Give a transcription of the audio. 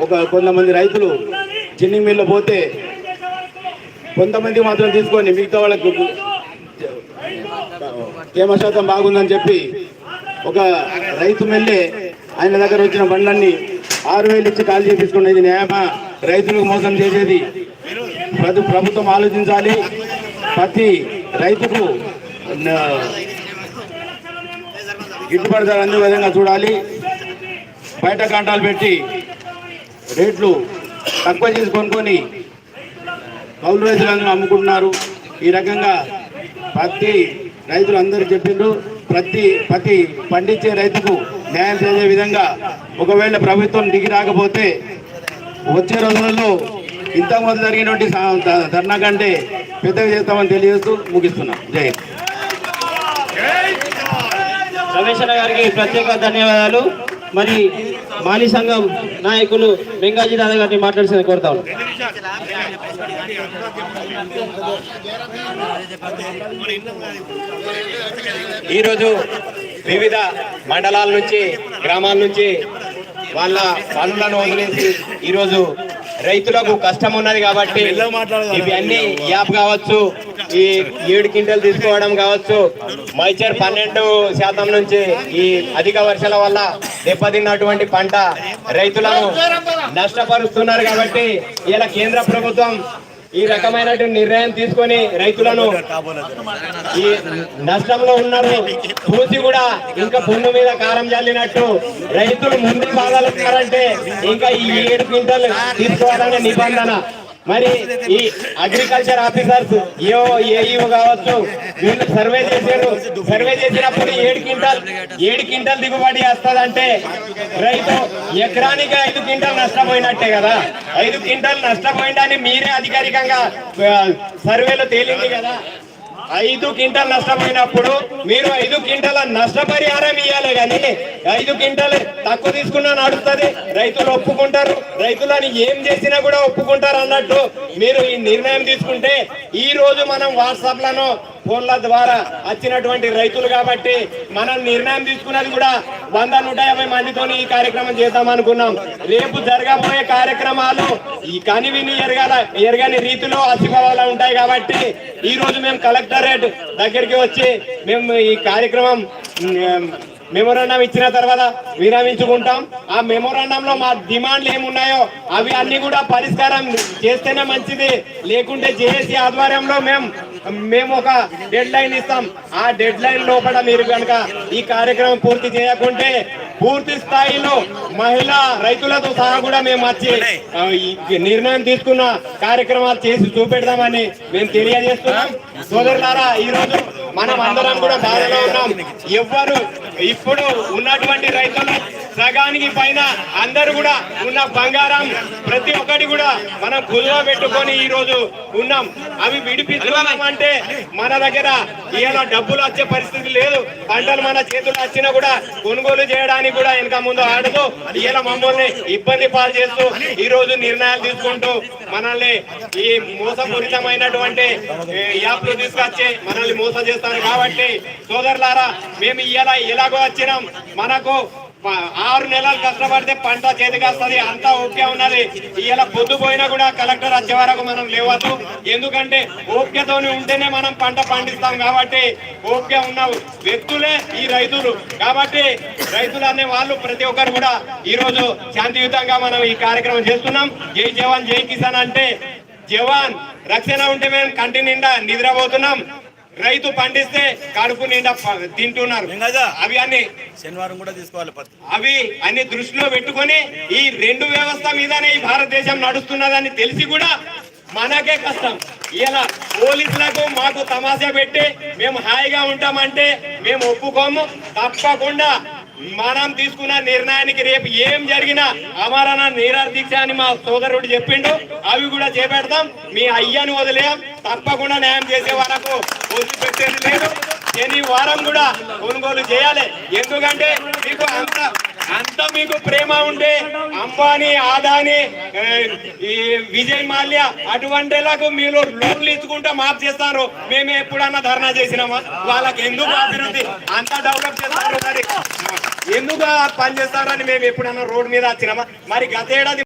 ఒక కొంతమంది రైతులు చిన్ని మిల్లు పోతే కొంతమంది మాత్రం తీసుకొని మిగతా వాళ్ళకు తేమ శాతం బాగుందని చెప్పి ఒక రైతు మెల్లే ఆయన దగ్గర వచ్చిన బండ్లన్నీ ఆరు వేలు ఇచ్చి కాల్ చేపించుకునేది న్యాయమా? రైతులకు మోసం చేసేది. ప్రతి ప్రభుత్వం ఆలోచించాలి. ప్రతి రైతుకు గిట్టుబడి గిట్టుబాటు ధర అందే విధంగా చూడాలి. బయట కాంటాలు పెట్టి రేట్లు తక్కువ చేసి కొనుక్కొని కౌలు రైతులందరూ అమ్ముకుంటున్నారు. ఈ రకంగా ప్రతి రైతులు అందరూ చెప్పిండ్రు. ప్రతి ప్రతి పండించే రైతుకు న్యాయం చేసే విధంగా ఒకవేళ ప్రభుత్వం దిగి రాకపోతే వచ్చే రోజులలో ఇంతకుముందు జరిగినటువంటి ధర్నా కంటే పెద్దగా చేస్తామని తెలియజేస్తూ ముగిస్తున్నాం. జై హింద్. రమేష్ గారికి ప్రత్యేక ధన్యవాదాలు. మరి మాలి సంఘం నాయకులు వెంకాజీ దాదా గారిని మాట్లాడాల్సింది కోరుతా ఈరోజు వివిధ మండలాల నుంచి గ్రామాల నుంచి వాళ్ళ పనులను వదిలేసి ఈరోజు రైతులకు కష్టం ఉన్నది కాబట్టి ఇవి అన్ని యాప్ కావచ్చు ఈ ఏడు క్వింటల్ తీసుకోవడం కావచ్చు మైచర్ పన్నెండు శాతం నుంచి ఈ అధిక వర్షాల వల్ల దెబ్బతిన్నటువంటి పంట రైతులను నష్టపరుస్తున్నారు కాబట్టి ఇలా కేంద్ర ప్రభుత్వం ఈ రకమైనటువంటి నిర్ణయం తీసుకొని రైతులను ఈ నష్టంలో ఉన్నారు. పూసి కూడా ఇంకా పొన్ను మీద కారం చల్లినట్టు రైతులు ముందు బాధలు ఉన్నారంటే ఇంకా ఈ ఏడు క్వింటల్ తీసుకోవాలనే నిబంధన మరి ఈ అగ్రికల్చర్ ఆఫీసర్స్ ఏఓ ఏఈఓ కావచ్చు వీళ్ళు సర్వే చేశారు సర్వే చేసినప్పుడు ఏడు క్వింటల్ ఏడు క్వింటల్ దిగుబడి వస్తుందంటే రైతు ఎకరానికి ఐదు క్వింటల్ నష్టపోయినట్టే కదా. ఐదు క్వింటల్ నష్టపోయిందని మీరే అధికారికంగా సర్వేలో తేలింది కదా. ఐదు క్వింటల్ నష్టమైనప్పుడు మీరు ఐదు క్వింటల నష్టపరిహారం ఇవ్వాలి కానీ ఐదు క్వింటల్ తక్కువ తీసుకున్నా నడుస్తుంది. రైతులు ఒప్పుకుంటారు. రైతులని ఏం చేసినా కూడా ఒప్పుకుంటారు అన్నట్టు మీరు ఈ నిర్ణయం తీసుకుంటే ఈ రోజు మనం వాట్సాప్లను ఫోన్ల ద్వారా వచ్చినటువంటి రైతులు కాబట్టి మనం నిర్ణయం తీసుకున్నది కూడా వంద నూట యాభై మందితో ఈ కార్యక్రమం చేద్దాం అనుకున్నాం. రేపు జరగబోయే కార్యక్రమాలు ఈ కనివిని ఎరగాల ఎరగని రీతిలో అసిపోవాలా ఉంటాయి కాబట్టి ఈ రోజు మేము కలెక్టరేట్ దగ్గరికి వచ్చి మేము ఈ కార్యక్రమం మెమోరాండం ఇచ్చిన తర్వాత విరమించుకుంటాం. ఆ మెమోరాండం లో మా డిమాండ్లు ఏమున్నాయో అవి అన్ని కూడా పరిష్కారం చేస్తేనే మంచిది. లేకుంటే జేఏసీ ఆధ్వర్యంలో మేము మేము ఒక డెడ్ లైన్ ఇస్తాం. ఆ డెడ్ లైన్ లోపల మీరు కనుక ఈ కార్యక్రమం పూర్తి చేయకుంటే పూర్తి స్థాయిలో మహిళా రైతులతో సహా కూడా మేము వచ్చి నిర్ణయం తీసుకున్న కార్యక్రమాలు చేసి చూపెడదామని మేము తెలియజేస్తున్నాం. సోదరులారా ఈ రోజు మనం అందరం కూడా బాధలో ఉన్నాం. ఎవ్వరు ఇప్పుడు ఉన్నటువంటి రైతులు సగానికి పైన అందరు కూడా ఉన్న బంగారం ప్రతి ఒక్కటి కూడా మనం కుదువ పెట్టుకొని ఈ రోజు ఉన్నాం. అవి విడిపించుకున్నాం మన దగ్గర ఈయన డబ్బులు వచ్చే పరిస్థితి లేదు. పంటలు మన చేతులు వచ్చినా కూడా కొనుగోలు చేయడానికి కూడా వెనక ముందు ఆడుతూ ఈయన మమ్మల్ని ఇబ్బంది పాలు చేస్తూ ఈ రోజు నిర్ణయాలు తీసుకుంటూ మనల్ని ఈ మోసపూరితమైనటువంటి యాప్లు తీసుకొచ్చి మనల్ని మోసం చేస్తారు. కాబట్టి సోదరులారా మేము ఇలా ఎలాగో వచ్చినాం. మనకు ఆరు నెలలు కష్టపడితే పంట చేతికి వస్తుంది అంతా ఓకే ఉన్నది. ఇలా పొద్దు పోయినా కూడా కలెక్టర్ వచ్చే వరకు మనం లేవద్దు. ఎందుకంటే ఓపికతోని ఉంటేనే మనం పంట పండిస్తాం కాబట్టి ఓపిక ఉన్న వ్యక్తులే ఈ రైతులు. కాబట్టి రైతులు అనే వాళ్ళు ప్రతి ఒక్కరు కూడా ఈ రోజు శాంతియుతంగా మనం ఈ కార్యక్రమం చేస్తున్నాం. జై జవాన్ జై కిసాన్ అంటే జవాన్. రక్షణ ఉంటే మేము కంటి నిండా నిద్రపోతున్నాం. రైతు పండిస్తే కడుపు నిండా తింటున్నారు. అవి అన్ని శనివారం కూడా తీసుకోవాలి అవి అన్ని దృష్టిలో పెట్టుకొని ఈ రెండు వ్యవస్థ మీదనే ఈ భారతదేశం నడుస్తున్నదని తెలిసి కూడా మనకే కష్టం. ఇలా పోలీసులకు మాకు తమాషా పెట్టి మేము హాయిగా ఉంటామంటే మేము ఒప్పుకోము. తప్పకుండా మనం తీసుకున్న నిర్ణయానికి రేపు ఏం జరిగినా అమరణ నీరార్ దీక్ష అని మా సోదరుడు చెప్పిండు. అవి కూడా చేపెడతాం. మీ అయ్యను వదిలేం తప్పకుండా న్యాయం చేసే వరకు వదిలిపెట్టేది లేదు. శని వారం కూడా కొనుగోలు చేయాలి. ఎందుకంటే మీకు అంత అంత మీకు ప్రేమ ఉంటే అంబానీ ఆదాని ఈ విజయ్ మాల్య అటువంటి మీరు లోన్లు ఇచ్చుకుంటే మాఫ్ చేస్తారు. మేము ఎప్పుడన్నా ధర్నా చేసినామా? వాళ్ళకి ఎందుకు అభివృద్ధి? అంత డెవలప్ చేస్తారు మరి. ఎందుకు పనిచేస్తారని మేము ఎప్పుడన్నా రోడ్ మీద వచ్చినామా? మరి గత ఏడాది